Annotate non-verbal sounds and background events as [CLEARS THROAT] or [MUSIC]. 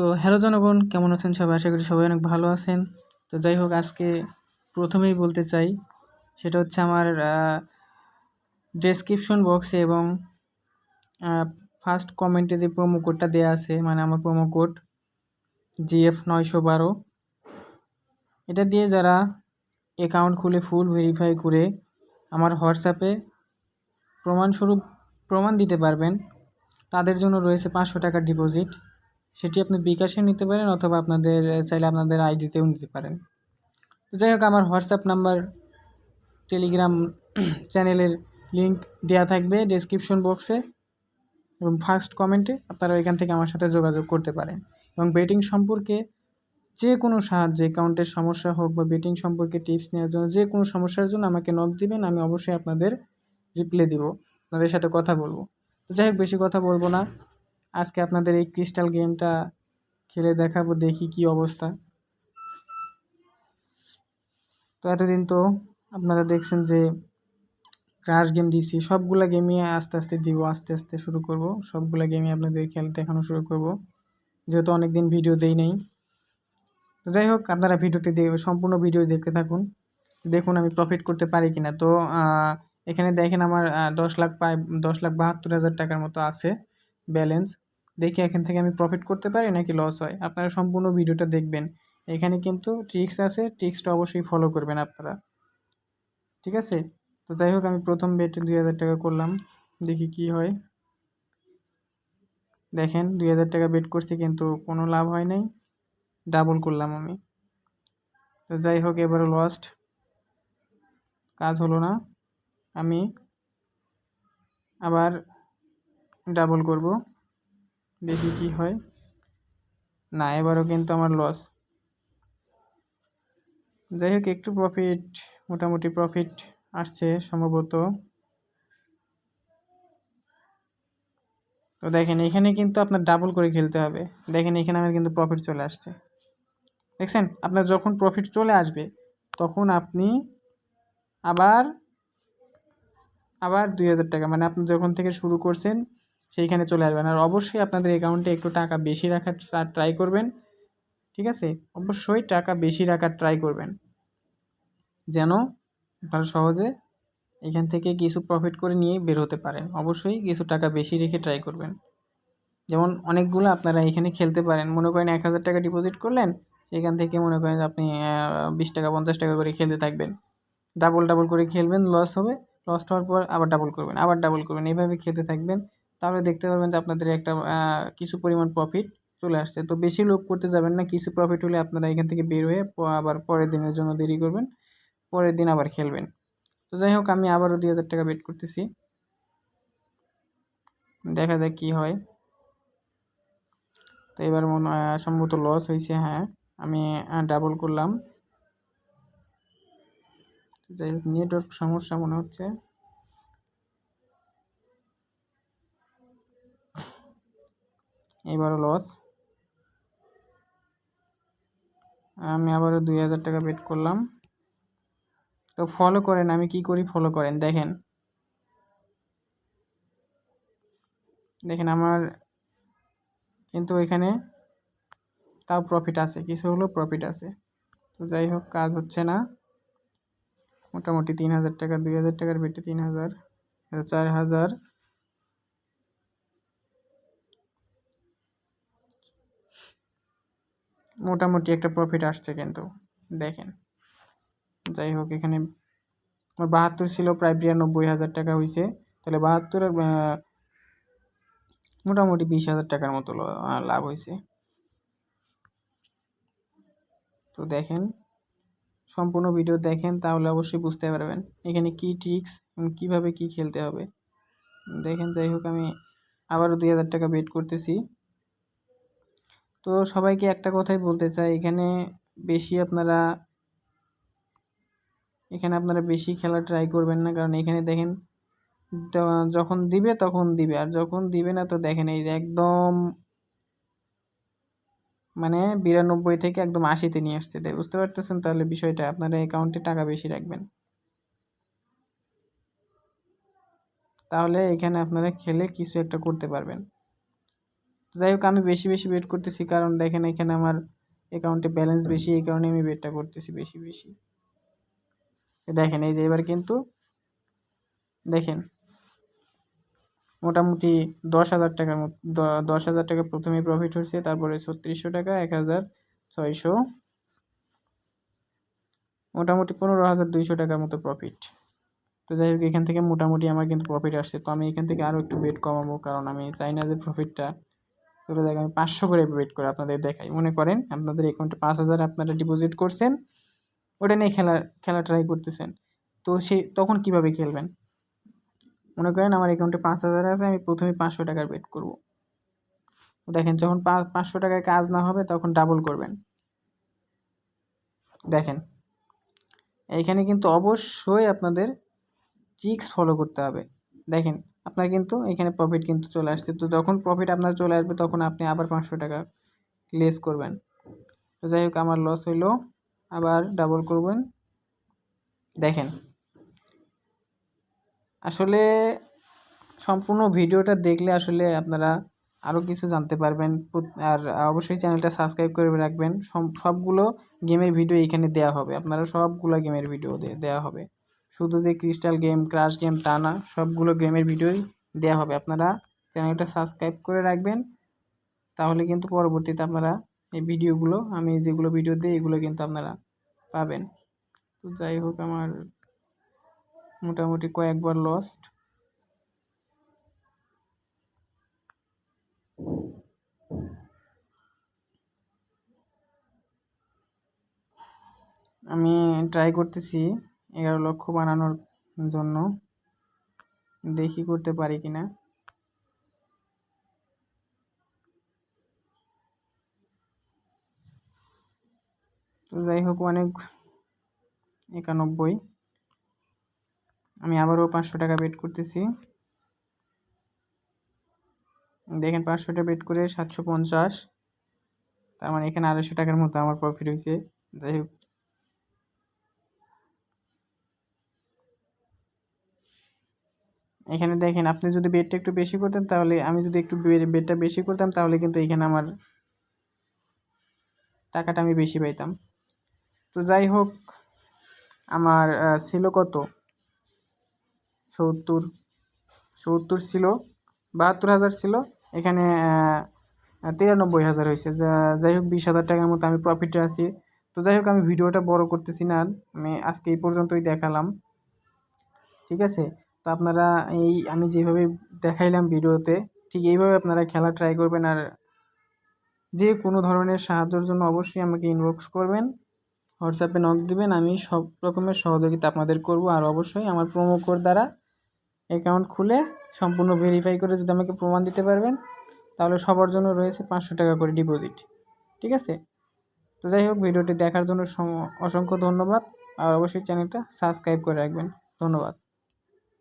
তো হ্যালো জনগণ, কেমন আছেন সবাই? আশা করি সবাই অনেক ভালো আছেন। তো যাই হোক, আজকে প্রথমেই বলতে চাই, সেটা হচ্ছে আমার ডেসক্রিপশন বক্সে এবং ফার্স্ট কমেন্টে যে প্রোমো কোডটা দেওয়া আছে মানে আমার প্রোমো কোড জিএফ নয়শো বারো। এটা দিয়ে যারা অ্যাকাউন্ট খুলে ফুল ভেরিফাই করে আমার হোয়াটসঅ্যাপে প্রমাণস্বরূপ প্রমাণ দিতে পারবেন। তাদের জন্য রয়েছে পাঁচশো টাকার ডিপোজিট সেটি আপনি বিকাশে নিতে পারেন অথবা আপনাদের চাইলে আপনাদের আইডিতেও নিতে পারেন। যাই হোক, আমার হোয়াটসঅ্যাপ নাম্বার, টেলিগ্রাম [CLEARS THROAT] চ্যানেলের লিঙ্ক দেওয়া থাকবে ডেসক্রিপশন বক্সে এবং ফার্স্ট কমেন্টে আপনারা এখান থেকে আমার সাথে যোগাযোগ করতে পারেন। এবং বেটিং সম্পর্কে যে কোনো সাহায্য, অ্যাকাউন্টের সমস্যা হোক বা বেটিং সম্পর্কে টিপস নেওয়ার জন্য যে কোনো সমস্যার জন্য আমাকে নক দিবেন, আমি অবশ্যই আপনাদের রিপ্লাই দিব, আপনাদের সাথে কথা বলব। তো যাই হোক, বেশি কথা বলব না। আজকে আপনাদের এই ক্রিস্টাল গেমটা খেলে দেখাবো, দেখি কি অবস্থা। তো এতদিন তো আপনারা দেখছেন যে ক্রাশ গেম দিছি, সবগুলা গেমই আস্তে আস্তে দিব, আস্তে আস্তে শুরু করব। সবগুলা গেমই আপনাদের খেল দেখানো শুরু করব। যেহেতু অনেক দিন ভিডিও দেই নেই। তো যাই হোক, আপনারা ভিডিওটি সম্পূর্ণ ভিডিও দেখতে থাকুন। দেখুন আমি প্রফিট করতে পারি কিনা। তো এখানে দেখেন আমার দশ লাখ প্রায় দশ লাখ বাহাত্তর হাজার টাকার মতো আছে ব্যালেন্স দেখি এখান থেকে আমি প্রফিট করতে পারি নাকি লস হয়। আপনারা সম্পূর্ণ ভিডিওটা দেখবেন। এখানে কিন্তু ট্রিক্স আছে ট্রিক্সটা অবশ্যই ফলো করবেন আপনারা। ঠিক আছে? তো যাই হোক, আমি প্রথম বেট দুই হাজার টাকা করলাম। দেখি কি হয়। দেখেন, দুই হাজার টাকা বেট করছি কিন্তু কোনো লাভ হয় নাই। ডাবল করলাম আমি। তো যাই হোক এবারে লস্ট কাজ হলো না। আমি আবার ডাবল করব। দেখি কি হয়। না, এবারও কিন্তু আমার লস যাই হোক, একটু প্রফিট মোটামুটি প্রফিট আসছে সম্ভবত। তো দেখেন, এখানে কিন্তু আপনার ডাবল করে খেলতে হবে। দেখেন, এখানে আমার কিন্তু প্রফিট চলে আসছে। দেখছেন? আপনার যখন প্রফিট চলে আসবে, তখন আপনি আবার আবার দুই হাজার টাকা মানে আপনি যখন থেকে শুরু করছেন সেইখানে চলে আসবেন। আর অবশ্যই আপনাদের অ্যাকাউন্টে একটু টাকা বেশি রাখার ট্রাই করবেন, ঠিক আছে? অবশ্যই টাকা বেশি রাখার ট্রাই করবেন। যেন আপনারা সহজে এখান থেকে কিছু প্রফিট করে নিয়ে বের হতে পারেন। অবশ্যই কিছু টাকা বেশি রেখে ট্রাই করবেন। যেমন অনেকগুলো আপনারা এখানে খেলতে পারেন। মনে করেন এক হাজার টাকা ডিপোজিট করলেন, সেখান থেকে মনে করেন আপনি বিশ টাকা, পঞ্চাশ টাকা করে খেলতে থাকবেন। ডাবল ডাবল করে খেলবেন লস হবে। লস হওয়ার পর আবার ডাবল করবেন, আবার ডাবল করবেন। এইভাবে খেলতে থাকবেন। তাহলে দেখতে পাবেন যে আপনাদের একটা কিছু পরিমাণ প্রফিট চলে আসছে। তো বেশি লোভ করতে যাবেন না, কিছু প্রফিট হলে আপনারা এখান থেকে বের হয়ে আবার পরের দিনের জন্য দেরি করবেন, পরের দিন আবার খেলবেন। তো যাই হোক, আমি আবারও দুই হাজার টাকা বেট করতেছি। দেখা যাক কী হয়। তো এবার মনে সম্ভবত লস হয়েছে হ্যাঁ আমি ডাবল করলাম। যাই হোক নেটওয়ার্ক সমস্যা মনে হচ্ছে। এবারও লস আমি আবারও দুই হাজার টাকা বেট করলাম। তো ফলো করেন, আমি কি করি ফলো করেন, দেখেন। দেখেন আমার কিন্তু এখানে তাও প্রফিট আছে, কিছু হলেও প্রফিট আছে। তো যাই হোক, কাজ হচ্ছে না। মোটামুটি তিন হাজার টাকা, দুই হাজার টাকার বেটে তিন হাজার, চার হাজার। মোটামুটি একটা প্রফিট আসছে কিন্তু, দেখেন। যাই হোক, এখানে আমার বাহাত্তর ছিল, প্রায় বিরানব্বই হাজার টাকা হয়েছে তাহলে বাহাত্তরের মোটামুটি বিশ হাজার টাকার মতো লাভ হয়েছে তো দেখেন, সম্পূর্ণ ভিডিও দেখেন, তাহলে অবশ্যই বুঝতে পারবেন এখানে কি ট্রিক্স কীভাবে কি খেলতে হবে। দেখেন, যাই হোক, আমি আবারও দুই হাজার টাকা বেট করতেছি। তো সবাইকে একটা কথাই বলতে চাই, এখানে বেশি আপনারা, এখানে আপনারা বেশি খেলা ট্রাই করবেন না, কারণ এখানে দেখেন যখন দিবে তখন দিবে, আর যখন দিবে না তো দেখেন এই একদম মানে বিরানব্বই থেকে একদম আশিতে নিয়ে আসছে। তাই বুঝতে পারতেছেন তাহলে বিষয়টা? আপনারা অ্যাকাউন্টে টাকা বেশি রাখবেন। তাহলে এখানে আপনারা খেলে কিছু একটা করতে পারবেন। তো যাই হোক, আমি বেশি বেশি বেট করতেছি। কারণ দেখেন, এখানে আমার অ্যাকাউন্টে ব্যালেন্স বেশি, এই কারণে আমি বেটটা করতেছি বেশি বেশি। দেখেন, এই যে এবার কিন্তু দেখেন, মোটামুটি দশ হাজার টাকার মতো দশ হাজার টাকা প্রথমে প্রফিট হচ্ছে তারপরে ছত্রিশশো টাকা, এক হাজার ছয়শো, মোটামুটি পনেরো হাজার দুইশো টাকার মতো প্রফিট তো যাই হোক, এখান থেকে মোটামুটি আমার কিন্তু প্রফিট আসছে। তো আমি এখান থেকে আরও একটু বেট কমাবো, কারণ আমি চাই না যে প্রফিটটা ধরে দেখ আমি পাঁচশো করে বেট করে আপনাদের দেখাই। মনে করেন আপনাদের অ্যাকাউন্টে পাঁচ হাজার আপনারা ডিপোজিট করছেন, ওটা নিয়ে খেলা খেলা ট্রাই করতেছেন। তো সে, তখন কীভাবে খেলবেন? মনে করেন আমার অ্যাকাউন্টে পাঁচ হাজার আছে, আমি প্রথমে পাঁচশো টাকার বেট করব। দেখেন যখন পাঁচশো টাকায় কাজ না হবে তখন ডাবল করবেন। দেখেন, এইখানে কিন্তু অবশ্যই আপনাদের ট্রিক্স ফলো করতে হবে। দেখেন আপনার কিন্তু এখানে প্রফিট কিন্তু চলে আসছে। তো যখন প্রফিট আপনার চলে আসবে, তখন আপনি আবার পাঁচশো টাকা লেস করবেন। তো যাই হোক, আমার লস হইল। আবার ডাবল করবেন। দেখেন। আসলে সম্পূর্ণ ভিডিওটা দেখলে আসলে আপনারা আরও কিছু জানতে পারবেন। আর অবশ্যই চ্যানেলটা সাবস্ক্রাইব করে রাখবেন। সবগুলো গেমের ভিডিও এখানে দেওয়া হবে। আপনারা সবগুলো গেমের ভিডিও দেওয়া হবে। শুধু যে ক্রিস্টাল গেম ক্রাশ গেম তা না, সবগুলো গেমের ভিডিওই দেওয়া হবে। আপনারা চ্যানেলটা সাবস্ক্রাইব করে রাখবেন, তাহলে কিন্তু পরবর্তীতে আপনারা এই ভিডিওগুলো আমি যেগুলো ভিডিও দিই, এগুলো কিন্তু আপনারা পাবেন। তো যাই হোক, আমার মোটামুটি কয়েকবার লস্ট আমি ট্রাই করতেছি। এগারো লক্ষ বানানোর জন্য দেখি করতে পারি কিনা তো যাই হোক, অনেক একানব্বই। আমি আবারও পাঁচশো টাকা বেট করতেছি। দেখেন, পাঁচশো টাকা বেট করে সাতশো পঞ্চাশ। তার মানে এখানে আড়াইশো টাকার মতো আমার প্রফিট হয়েছে। যাই হোক এখানে দেখেন, আপনি যদি বেডটা একটু বেশি করতেন তাহলে, আমি যদি একটু বেডটা বেশি করতাম তাহলে কিন্তু এখানে আমার টাকাটা আমি বেশি পাইতাম। তো যাই হোক, আমার ছিল কত? সত্তর সত্তর ছিল, বাহাত্তর হাজার ছিল, এখানে তিরানব্বই হাজার হয়েছে। যাই হোক, বিশ হাজার টাকার মতো আমি প্রফিটে আছি। তো যাই হোক, আমি ভিডিওটা বড় করতেছি না, আমি আজকে এই পর্যন্তই দেখালাম। ঠিক আছে? তো আপনারা এই আমি যেভাবে দেখাইলাম ভিডিওতে, ঠিক এইভাবে আপনারা খেলা ট্রাই করবেন আর যে কোনো ধরনের সাহায্যের জন্য অবশ্যই আমাকে ইনবক্স করবেন হোয়াটসঅ্যাপে নক দিবেন, আমি সব রকমের সহযোগিতা আপনাদের করব। আর অবশ্যই আমার প্রোমো কোড দ্বারা অ্যাকাউন্ট খুলে সম্পূর্ণ ভেরিফাই করে যদি আমাকে প্রমাণ দিতে পারবেন, তাহলে সবার জন্য রয়েছে পাঁচশো টাকা করে ডিপোজিট ঠিক আছে? তো যাই হোক, ভিডিওটি দেখার জন্য অসংখ্য ধন্যবাদ। আর অবশ্যই চ্যানেলটা সাবস্ক্রাইব করে রাখবেন। ধন্যবাদ।